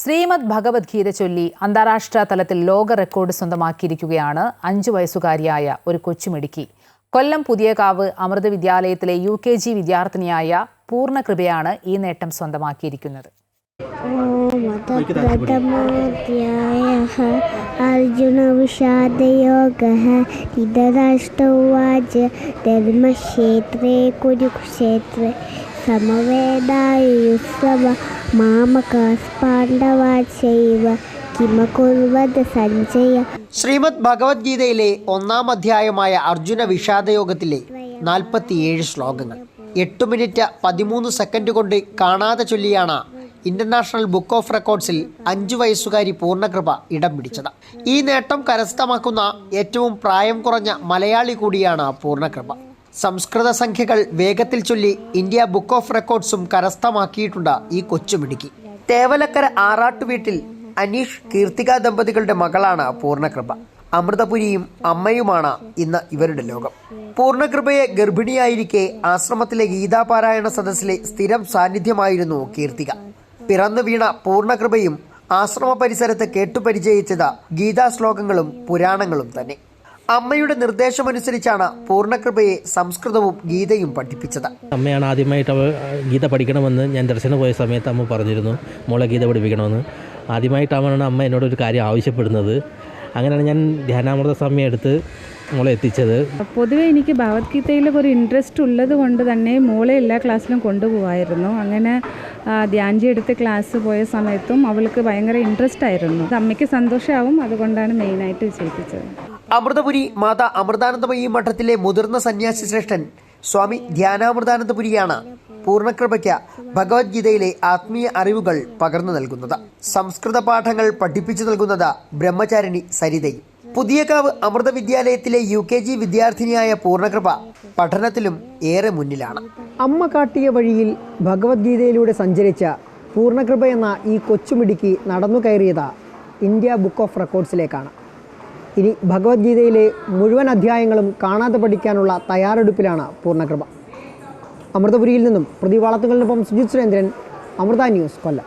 ശ്രീമദ് ഭഗവത്ഗീത ചൊല്ലി അന്താരാഷ്ട്ര തലത്തിൽ ലോക റെക്കോർഡ് സ്വന്തമാക്കിയിരിക്കുകയാണ് അഞ്ചു വയസ്സുകാരിയായ ഒരു കൊച്ചുമിടുക്കി. കൊല്ലം പുതിയകാവ് അമൃത വിദ്യാലയത്തിലെ യു കെ ജി വിദ്യാർത്ഥിനിയായ പൂർണകൃപയാണ് ഈ നേട്ടം സ്വന്തമാക്കിയിരിക്കുന്നത്. प्रथमोऽध्यायः अर्जुनविषादयोगः धृतराष्ट्रौवाच धर्मक्षेत्रे कुरुक्षेत्रे समवेदायुस्व मामकास्पाण्डवाचैव किमकुर्वत सञ्जय ശ്രീമദ് ഭഗവത്ഗീതയിലെ ഒന്നാം അധ്യായമായ അർജുന വിഷാദയോഗത്തിലെ നാൽപ്പത്തിയേഴ് ശ്ലോകങ്ങൾ എട്ട് മിനിറ്റ് പതിമൂന്ന് സെക്കൻഡ് കൊണ്ട് കാണാതെ ചൊല്ലിയാണ് ഇന്റർനാഷണൽ ബുക്ക് ഓഫ് റെക്കോർഡ്സിൽ അഞ്ചു വയസ്സുകാരി പൂർണകൃപ ഇടം പിടിച്ചത്. ഈ നേട്ടം കരസ്ഥമാക്കുന്ന ഏറ്റവും പ്രായം കുറഞ്ഞ മലയാളി കൂടിയാണ് പൂർണകൃപ. സംസ്കൃത സംഖ്യകൾ വേഗത്തിൽ ചൊല്ലി ഇന്ത്യ ബുക്ക് ഓഫ് റെക്കോർഡ്സും കരസ്ഥമാക്കിയിട്ടുണ്ട് ഈ കൊച്ചുമിടുക്കി. തേവലക്കര ആറാട്ടുവീട്ടിൽ അനീഷ് കീർത്തിക ദമ്പതികളുടെ മകളാണ് പൂർണകൃപ. അമൃതപുരിയും അമ്മയുമാണ് ഇന്ന് ഇവരുടെ ലോകം. പൂർണകൃപയെ ഗർഭിണിയായിരിക്കെ ആശ്രമത്തിലെ ഗീതാപാരായണ സദസ്സിലെ സ്ഥിരം സാന്നിധ്യമായിരുന്നു കീർത്തിക. പിറന്നു വീണ പൂർണകൃപയും ആശ്രമ പരിസരത്ത് കേട്ടുപരിചയിച്ചത് ഗീതാ ശ്ലോകങ്ങളും പുരാണങ്ങളും തന്നെ. അമ്മയുടെ നിർദ്ദേശമനുസരിച്ചാണ് പൂർണകൃപയെ സംസ്കൃതവും ഗീതയും പഠിപ്പിച്ചത്. അമ്മയാണ് ആദ്യമായിട്ട് അവൾ ഗീത പഠിക്കണമെന്ന് ഞാൻ ദർശനം പോയ സമയത്ത് അമ്മ പറഞ്ഞിരുന്നു മോളെ ഗീത പഠിപ്പിക്കണമെന്ന്. ആദ്യമായിട്ടാണ് അമ്മ എന്നോട് ഒരു കാര്യം ആവശ്യപ്പെടുന്നത്. അങ്ങനെയാണ് ഞാൻ ധ്യാനാമൃത സമയം എടുത്ത് മോളെ എത്തിച്ചത് പൊതുവേ എനിക്ക് ഭഗവത്ഗീതയിൽ ഒരു ഇൻട്രസ്റ്റ് ഉള്ളത് കൊണ്ട് തന്നെ മോളെ എല്ലാ ക്ലാസ്സിലും കൊണ്ടുപോകായിരുന്നു അങ്ങനെ ധ്യാൻജി എടുത്ത് ക്ലാസ് പോയ സമയത്തും അവൾക്ക് ഭയങ്കര ഇൻട്രസ്റ്റ് ആയിരുന്നു. അമ്മയ്ക്ക് സന്തോഷമാവും അതുകൊണ്ടാണ് മെയിനായിട്ട് ചെയ്യിപ്പിച്ചത് അമൃതപുരി മാതാ അമൃതാനന്ദമയി മഠത്തിലെ മുതിർന്ന സന്യാസി ശ്രേഷ്ഠൻ സ്വാമി ധ്യാനാമൃതാനന്ദപുരിയാണ് പൂർണകൃപയ്ക്ക് ഭഗവത്ഗീതയിലെ ആത്മീയ അറിവുകൾ പകർന്നു നൽകുന്നത്. സംസ്കൃത പാഠങ്ങൾ പഠിപ്പിച്ചു നൽകുന്നത് ബ്രഹ്മചാരിണി സരിതയും. പുതിയകാവ് അമൃത വിദ്യാലയത്തിലെ യു കെ ജി വിദ്യാർത്ഥിനിയായ പൂർണകൃപ പഠനത്തിലും ഏറെ മുന്നിലാണ്. അമ്മ കാട്ടിയ വഴിയിൽ ഭഗവത്ഗീതയിലൂടെ സഞ്ചരിച്ച പൂർണകൃപ എന്ന ഈ കൊച്ചുമിടുക്കി നടന്നു കയറിയത് ഇന്ത്യ ബുക്ക് ഓഫ് റെക്കോർഡ്സിലേക്കാണ്. ഇനി ഭഗവത്ഗീതയിലെ മുഴുവൻ അധ്യായങ്ങളും കാണാതെ പഠിക്കാനുള്ള തയ്യാറെടുപ്പിലാണ് പൂർണകൃപ. അമൃതപുരിയിൽ നിന്നും പ്രതിവാളത്തുകളിനൊപ്പം സുജിത് സുരേന്ദ്രൻ അമൃത ന്യൂസ് കൊല്ലം.